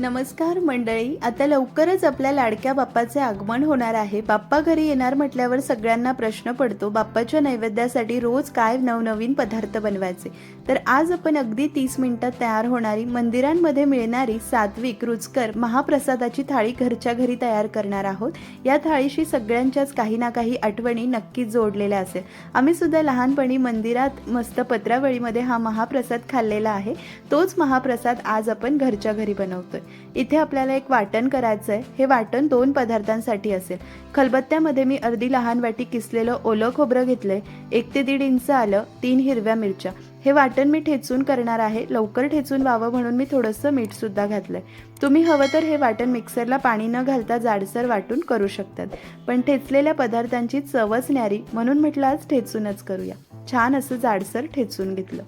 नमस्कार मंडळी आता लवकरच आपल्या लाडक्या बाप्पाचे आगमन होणार आहे. बाप्पा घरी येणार म्हटल्यावर सगळ्यांना प्रश्न पडतो बाप्पाच्या नैवेद्यासाठी रोज काय नवनवीन पदार्थ बनवायचे? तर आज आपण अगदी तीस मिनिटात तयार होणारी मंदिरांमध्ये मिळणारी सात्विक रुचकर महाप्रसादाची थाळी घरच्या घरी तयार करणार आहोत. या थाळीशी सगळ्यांच्याच काही ना काही आठवणी नक्कीच जोडलेल्या असेल. आम्ही सुद्धा लहानपणी मंदिरात मस्त पत्रावळीमध्ये हा महाप्रसाद खाल्लेला आहे. तोच महाप्रसाद आज आपण घरच्या घरी बनवतोय. इथे आपल्याला एक वाटण करायचं आहे हे वाटण दोन पदार्थांसाठी असेल. खलबत्त्यामध्ये मी अर्धी लहान वाटी किसलेलं ओलं खोबरं घेतलंय. एक ते दीड इंच आलं तीन हिरव्या मिरच्या. हे वाटण मी ठेचून करणार आहे. लवकर ठेचून व्हावं म्हणून मी थोडंसं मीठ सुद्धा घातलंय. तुम्ही हवं तर हे वाटण मिक्सरला पाणी न घालता जाडसर वाटून करू शकतात. पण ठेचलेल्या पदार्थांची चवच न्यारी म्हणून म्हटलं आज ठेचूनच करूया. छान असं जाडसर ठेचून घेतलं.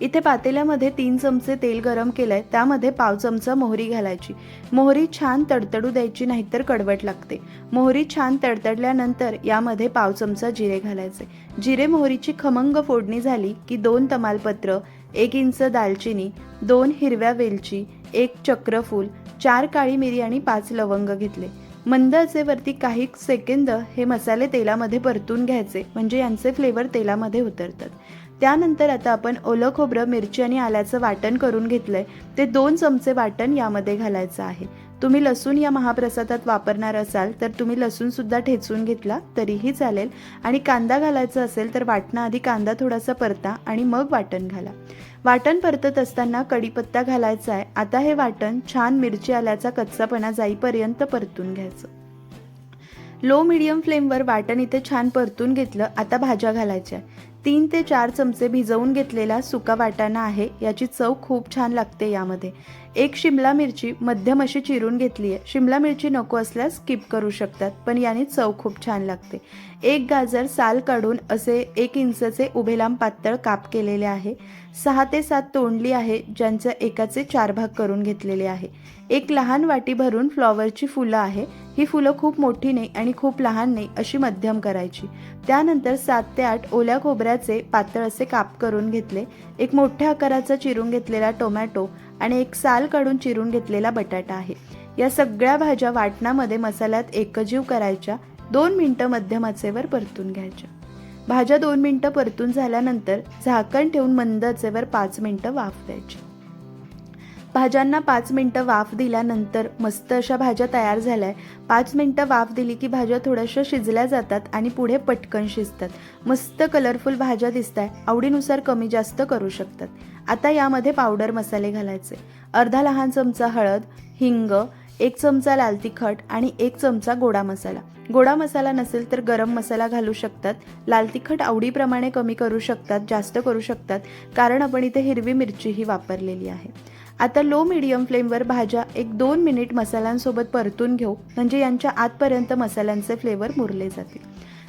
इथे पातेल्यामध्ये तीन चमचे तेल गरम केलंय त्यामध्ये पाव चमचा मोहरी घालायची. मोहरी छान तडतडू द्यायची नाहीतर कडवट लागते. मोहरी छान तडतडल्यानंतर यामध्ये पाव चमचा जिरे घालायचे. जिरे मोहरीची खमंग फोडणी झाली की दोन तमालपत्र एक इंच दालचिनी दोन हिरव्या वेलची एक चक्रफूल चार काळी मिरी आणि पाच लवंग घेतले. मंद आचेवरती काही सेकंद हे मसाले तेलामध्ये परतून घ्यायचे म्हणजे यांचे फ्लेवर तेलामध्ये उतरतात. त्यानंतर आता आपण ओलं खोबरं मिरची आणि आल्याचं वाटण करून घेतलंय. ते दोन चमचे वाटण यामध्ये घालायचं आहे. तुम्ही लसूण या महाप्रसादात वापरणार असाल तर तुम्ही लसूण सुद्धा ठेचून घेतला तरीही चालेल. आणि कांदा घालायचा असेल तर वाटणाआधी कांदा थोडासा परता आणि मग वाटण घाला. वाटण परतत असताना कढीपत्ता घालायचा आहे. आता हे वाटण छान मिरची आल्याचा कच्चापणा जाईपर्यंत परतून घ्यायचं. लो मिडियम फ्लेमवर वाटण इथे छान परतून घेतलं आता भाज्या घालायच्या तीन ते चार चमचे भिजवून घेतलेला सुका वाटाणा आहे याची चव खूप छान लागते यामध्ये. एक शिमला मिरची मध्यम अशी चिरून घेतली आहे शिमला मिरची नको असल्यास स्किप करू शकतात पण याने चव खूप छान लागते. एक गाजर साल काढून असे एक इंचचे उभे लांब पातळ काप केलेले आहे. सहा ते सात तोंडली आहे ज्यांचं एकाचे चार भाग करून घेतलेले आहे. एक लहान वाटी भरून फ्लॉवरची फुलं आहे. ही फुलं खूप मोठी नाही आणि खूप लहान नाही अशी मध्यम करायची. त्यानंतर सात ते आठ ओल्या खोबऱ्याचे पातळ असे काप करून घेतले. एक मोठ्या आकाराचा चिरून घेतलेला टोमॅटो आणि एक साल काढून चिरून घेतलेला बटाटा आहे. या सगळ्या भाज्या वाटणामध्ये मसाल्यात एकजीव करायच्या दोन मिनटं मध्यमाचेवर परतून घ्यायच्या. भाज्या दोन मिनटं परतून झाल्यानंतर झाकण ठेवून मंद आचेवर पाच मिनटं वाफ द्यायची. भाज्यांना पाच मिनटं वाफ दिल्यानंतर मस्त अशा भाज्या तयार झाल्या. पाच मिनटं वाफ दिली की भाज्या थोड्याशा शिजल्या जातात आणि पुढे पटकन शिजतात. मस्त कलरफुल भाज्या दिसत आहे आवडीनुसार कमी जास्त करू शकतात. आता यामध्ये पावडर मसाले घालायचे. अर्धा लहान चमचा हळद हिंग एक चमचा लाल तिखट आणि एक चमचा गोडा मसाला. गोडा मसाला नसेल तर गरम मसाला घालू शकतात. लाल तिखट आवडीप्रमाणे कमी करू शकतात जास्त करू शकतात कारण आपण इथे हिरवी मिरचीही वापरलेली आहे. आता लो मिडियम फ्लेमवर भाज्या एक दोन मिनिट मसाल्यांसोबत परतून घेऊ म्हणजे यांच्या आतपर्यंत मसाल्यांचे फ्लेवर मुरले जातील.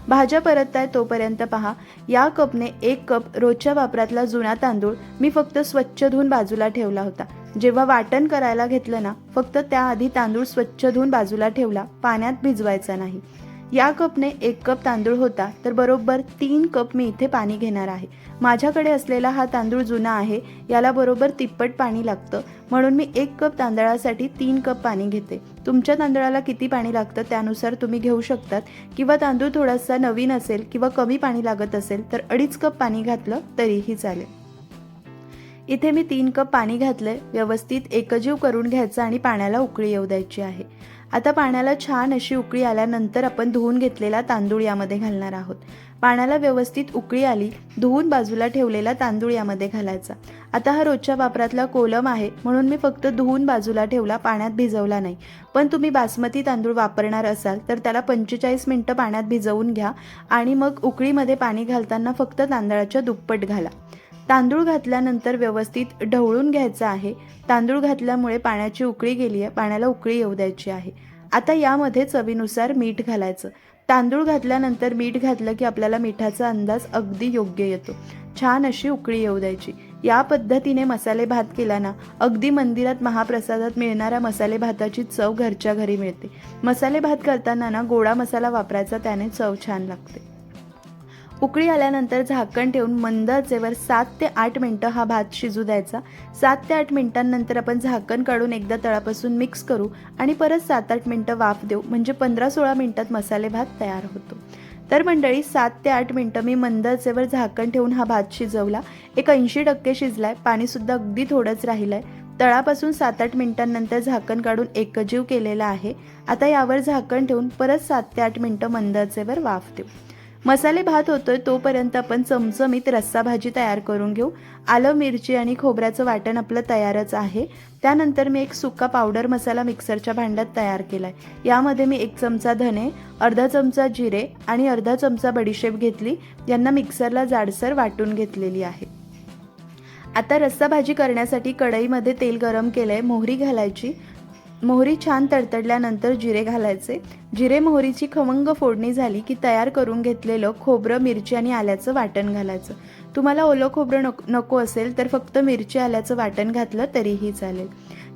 भाज्या परतताय तोपर्यंत पहा या कपने एक कप रोजच्या वापरातला जुना तांदूळ मी फक्त स्वच्छ धुवून बाजूला ठेवला होता. जेव्हा वाटण करायला घेतलं ना फक्त त्याआधी तांदूळ स्वच्छ धुवून बाजूला ठेवला पाण्यात भिजवायचा नाही. या कपने एक कप तांदूळ होता तर बरोबर तीन कप मी इथे पाणी घेणार आहे. माझ्याकडे असलेला हा तांदूळ जुना आहे याला बरोबर तिप्पट पाणी लागतं. म्हणून मी एक कप तांदळासाठी तीन कप पाणी घेते. तुमच्या तांदळाला किती पाणी लागतं त्यानुसार तुम्ही घेऊ शकतात. किंवा तांदूळ थोडासा नवीन असेल किंवा कमी पाणी लागत असेल तर अडीच कप पाणी घातलं तरीही चालेल. इथे मी तीन कप पाणी घातलंय. व्यवस्थित एकजीव करून घ्यायचं आणि पाण्याला उकळी येऊ द्यायची आहे. आता पाण्याला छान अशी उकळी आल्यानंतर आपण धुवून घेतलेला तांदूळ यामध्ये घालणार आहोत. पाण्याला व्यवस्थित उकळी आली धुवून बाजूला ठेवलेला तांदूळ यामध्ये घालायचा. आता हा रोजच्या वापरातला कोलम आहे म्हणून मी फक्त धुवून बाजूला ठेवला पाण्यात भिजवला नाही. पण तुम्ही बासमती तांदूळ वापरणार असाल तर त्याला पंचेचाळीस मिनटं पाण्यात भिजवून घ्या आणि मग उकळीमध्ये पाणी घालताना फक्त तांदळाच्या दुप्पट घाला. तांदूळ घातल्यानंतर व्यवस्थित ढवळून घ्यायचं आहे. तांदूळ घातल्यामुळे पाण्याची उकळी गेली आहे. पाण्याला उकळी येऊ द्यायची आहे. आता यामध्ये चवीनुसार मीठ घालायचं. तांदूळ घातल्यानंतर मीठ घातलं की आपल्याला मिठाचा अंदाज अगदी योग्य येतो. छान अशी उकळी येऊ द्यायची. या पद्धतीने मसाले भात केला ना अगदी मंदिरात महाप्रसादात मिळणाऱ्या मसाले भाताची चव घरच्या घरी मिळते. मसाले भात करताना ना गोडा मसाला वापरायचा त्याने चव छान लागते. उकळी आल्यानंतर झाकण ठेवून मंद आचेवर सात ते आठ मिनटं हा भात शिजू द्यायचा. सात ते आठ मिनिटांनंतर आपण झाकण काढून एकदा तळापासून मिक्स करू आणि परत सात आठ मिनटं वाफ देऊ. म्हणजे पंधरा सोळा मिनटात मसाले भात तयार होतो. तर मंडळी सात ते आठ मिनटं मी मंद आचेवर झाकण ठेवून हा भात शिजवला. एक ऐंशी टक्के शिजलाय. पाणीसुद्धा अगदी थोडंच राहिलंय. तळापासून सात आठ मिनिटांनंतर झाकण काढून एकजीव केलेला आहे. आता यावर झाकण ठेवून परत सात ते आठ मिनटं मंद आचेवर वाफ देऊ. मसाले भात होतोय तोपर्यंत आपण चमचमीत रस्सा भाजी तयार करून घेऊ. आलं मिरची आणि खोबऱ्याचं वाटण आपलं तयारच आहे. त्यानंतर मी एक सुका पावडर मसाला मिक्सरच्या भांड्यात तयार केला आहे यामध्ये मी एक चमचा धने अर्धा चमचा जिरे आणि अर्धा चमचा बडीशेप घेतली. यांना मिक्सरला जाडसर वाटून घेतलेली आहे. आता रस्सा भाजी करण्यासाठी कढईमध्ये तेल गरम केलं आहे मोहरी घालायची. मोहरी छान तडतडल्यानंतर जिरे घालायचे. जिरे मोहरीची खमंग फोडणी झाली की तयार करून घेतलेलं खोबरं मिरची आणि आल्याचं वाटण घालायचं. तुम्हाला ओलं खोबरं नको नको असेल तर फक्त मिरची आल्याचं वाटण घातलं तरीही चालेल.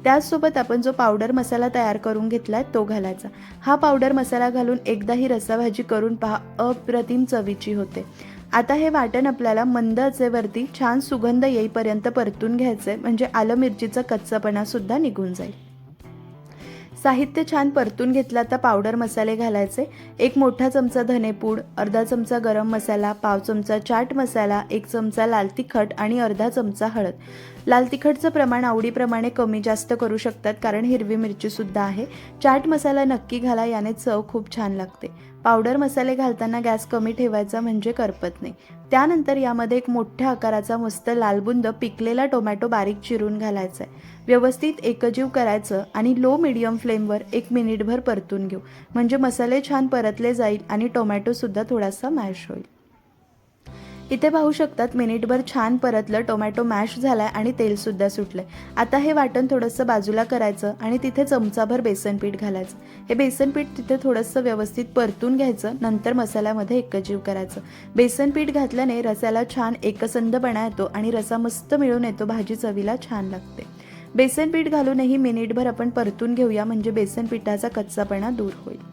त्याचसोबत आपण जो पावडर मसाला तयार करून घेतला तो घालायचा. हा पावडर मसाला घालून एकदा ही रसाभाजी करून पहा अप्रतिम चवीची होते. आता हे वाटण आपल्याला मंद आचेवरती छान सुगंध येईपर्यंत परतून घ्यायचंय. म्हणजे आलं मिरचीचा कच्चापणा सुद्धा निघून जाईल. साहित्य छान परतून घेतला तर पावडर मसाले घालायचे. एक मोठा चमचा धनेपूड अर्धा चमचा गरम मसाला पाव चमचा चाट मसाला एक चमचा लाल तिखट आणि अर्धा चमचा हळद. लाल तिखटचं प्रमाण आवडीप्रमाणे कमी जास्त करू शकतात कारण हिरवी मिरची सुद्धा आहे. चाट मसाला नक्की घाला याने चव खूप छान लागते. पावडर मसाले घालताना गॅस कमी ठेवायचा म्हणजे करपत नाही. त्यानंतर यामध्ये एक मोठ्या आकाराचा मस्त लालबुंद पिकलेला टोमॅटो बारीक चिरून घालायचा आहे. व्यवस्थित एकजीव करायचं आणि लो मिडियम फ्लेमवर एक मिनिटभर परतून घेऊ. म्हणजे मसाले छान परतले जाईल आणि टोमॅटोसुद्धा थोडासा मॅश होईल. इथे पाहू शकतात मिनिटभर छान परतलं टोमॅटो मॅश झालाय आणि तेलसुद्धा सुटलंय. आता हे वाटण थोडंसं बाजूला करायचं आणि तिथे चमचाभर बेसन पीठ घालायचं. हे बेसन पीठ तिथे थोडंसं व्यवस्थित परतून घ्यायचं नंतर मसाल्यामध्ये एकजीव करायचं. बेसन पीठ घातल्याने रसाला छान एकसंधपणा येतो आणि रसा मस्त मिळून येतो भाजी चवीला छान लागते. बेसन पीठ घालूनही मिनिटभर आपण परतून घेऊया म्हणजे बेसन पिठाचा कच्चापणा दूर होईल.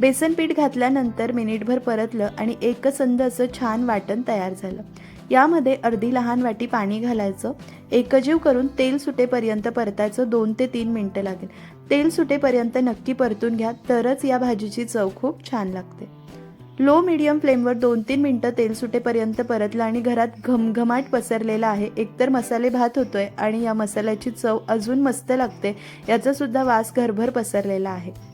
बेसन पीठ घातल्यानंतर मिनिटभर परतलं आणि एकसंध असं छान वाटण तयार झालं. यामध्ये अर्धी लहान वाटी पाणी घालायचं एकजीव करून तेल सुटेपर्यंत परतायचं दोन ते तीन मिनटं लागेल. तेल सुटेपर्यंत नक्की परतून घ्या तरच या भाजीची चव खूप छान लागते. लो मिडियम फ्लेमवर दोन तीन मिनटं तेल सुटेपर्यंत परतलं आणि घरात घमघमाट पसरलेला आहे. एकतर मसाले भात होतोय आणि या मसाल्याची चव अजून मस्त लागते याचा सुद्धा वास घरभर पसरलेला आहे.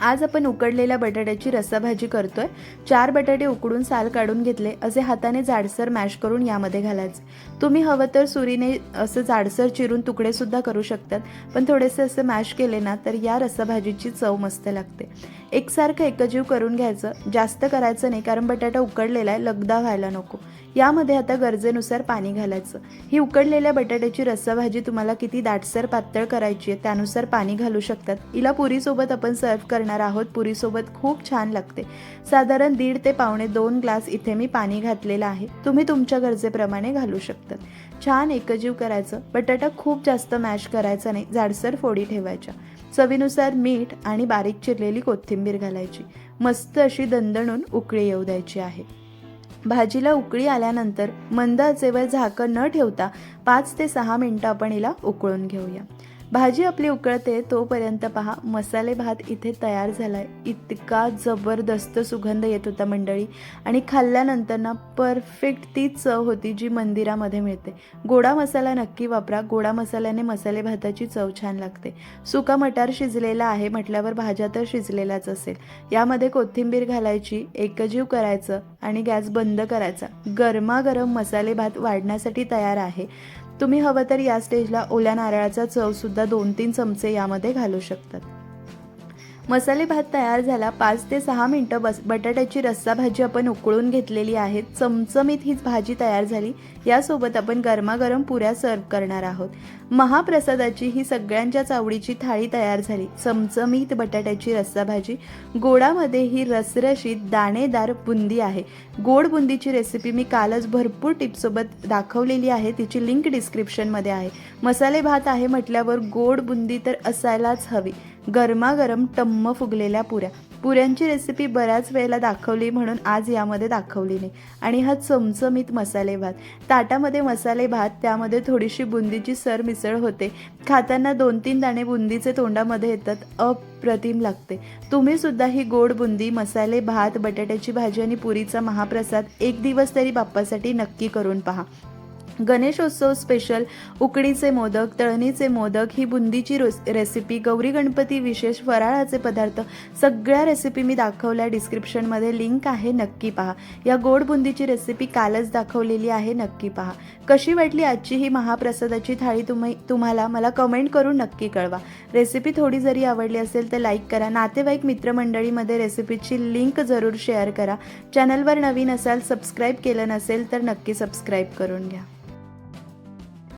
आज आपण उकडलेल्या बटाट्याची रस्साभाजी करतोय. चार बटाटे उकडून साल काढून घेतले. असे हाताने जाडसर मॅश करून यामध्ये घालायचे. तुम्ही हवं तर सुरीने असं जाडसर चिरून तुकडे सुद्धा करू शकतात. पण थोडेसे असं मॅश केले ना तर या रस्साभाजीची चव मस्त लागते. एकसारखं एकजीव करून घ्यायचं जास्त करायचं नाही कारण बटाटा उकडलेला आहे लगदा व्हायला नको. यामध्ये आता गरजेनुसार पाणी घालायचं. ही उकडलेल्या बटाट्याची रस्साभाजी तुम्हाला किती दाटसर पातळ करायची आहे त्यानुसार पाणी घालू शकतात. हिला पुरीसोबत आपण सर्व करणार आहोत पुरीसोबत खूप छान लागते. साधारण दीड ते पावणे दोन ग्लास इथे मी पाणी घातलेलं आहे. तुम्ही तुमच्या गरजेप्रमाणे घालू शकतात. छान एकजीव करायचं. बटाटा खूप जास्त मॅश करायचा नाही जाडसर फोडी ठेवायच्या. चवीनुसार मीठ आणि बारीक चिरलेली कोथिंबीर घालायची. मस्त अशी दणदणून उकळी येऊ द्यायची आहे. भाजीला उकळी आल्यानंतर मंद आचेवर झाकण न ठेवता पाच ते सहा मिनटं आपण हिला उकळून घेऊया. भाजी आपली उकळते तोपर्यंत पहा मसाले भात इथे तयार झालाय. इतका जबरदस्त सुगंध येत होता मंडळी. आणि खाल्ल्यानंतर ना परफेक्ट ती चव होती जी मंदिरामध्ये मिळते. गोडा मसाला नक्की वापरा. गोडा मसाल्याने मसाले भाताची चव छान लागते. सुका मटार शिजलेला आहे म्हटल्यावर भाज्या तर शिजलेलाच असेल. यामध्ये कोथिंबीर घालायची एकजीव करायचं आणि गॅस बंद करायचा. गरमागरम मसाले भात वाढण्यासाठी तयार आहे. तुम्ही हवं तर या स्टेजला ओल्या नारळाचा चवसुद्धा दोन तीन चमचे यामध्ये घालू शकतात. मसाले भात तयार झाला पाच ते सहा मिनटं बस बटाट्याची रस्सा भाजी आपण उकळून घेतलेली आहे चमचमीत हीच भाजी तयार झाली यासोबत आपण गरमागरम पुऱ्या सर्व करणार आहोत. महाप्रसादाची ही सगळ्यांच्याच आवडीची थाळी तयार झाली. चमचमीत बटाट्याची रस्सा भाजी गोडामध्ये ही रसरशीत दाणेदार बुंदी आहे. गोड बुंदीची रेसिपी मी कालच भरपूर टिप्ससोबत दाखवलेली आहे तिची लिंक डिस्क्रिप्शनमध्ये आहे. मसाले भात आहे म्हटल्यावर गोड बुंदी तर असायलाच हवी. गरमागरम टम्म फुगलेल्या पुऱ्या. पुऱ्यांची रेसिपी बऱ्याच वेळेला दाखवली म्हणून आज यामध्ये दाखवली नाही. आणि हा चमचमीत मसाले भात. ताटामध्ये मसाले भात त्यामध्ये थोडीशी बुंदीची सर मिसळ होते. खाताना दोन तीन दाणे बुंदीचे तोंडामध्ये येतात अप्रतिम लागते. तुम्ही सुद्धा ही गोड बुंदी मसाले भात बटाट्याची भाजी आणि पुरीचा महाप्रसाद एक दिवस तरी बाप्पासाठी नक्की करून पहा. गणेशोत्सव स्पेशल उकडीचे मोदक तळणीचे मोदक ही बुंदीची रोस रेसिपी गौरी गणपती विशेष फराळाचे पदार्थ सगळ्या रेसिपी मी दाखवल्या डिस्क्रिप्शनमध्ये लिंक आहे नक्की पहा. या गोड बुंदीची रेसिपी कालच दाखवलेली आहे नक्की पहा. कशी वाटली आजची ही महाप्रसादाची थाळी तुम्ही तुम्हाला? मला कमेंट करून नक्की कळवा. रेसिपी थोडी जरी आवडली असेल तर लाईक करा. नातेवाईक मित्रमंडळीमध्ये रेसिपीची लिंक जरूर शेअर करा. चॅनलवर नवीन असाल सबस्क्राईब केलं नसेल तर नक्की सबस्क्राईब करून घ्या.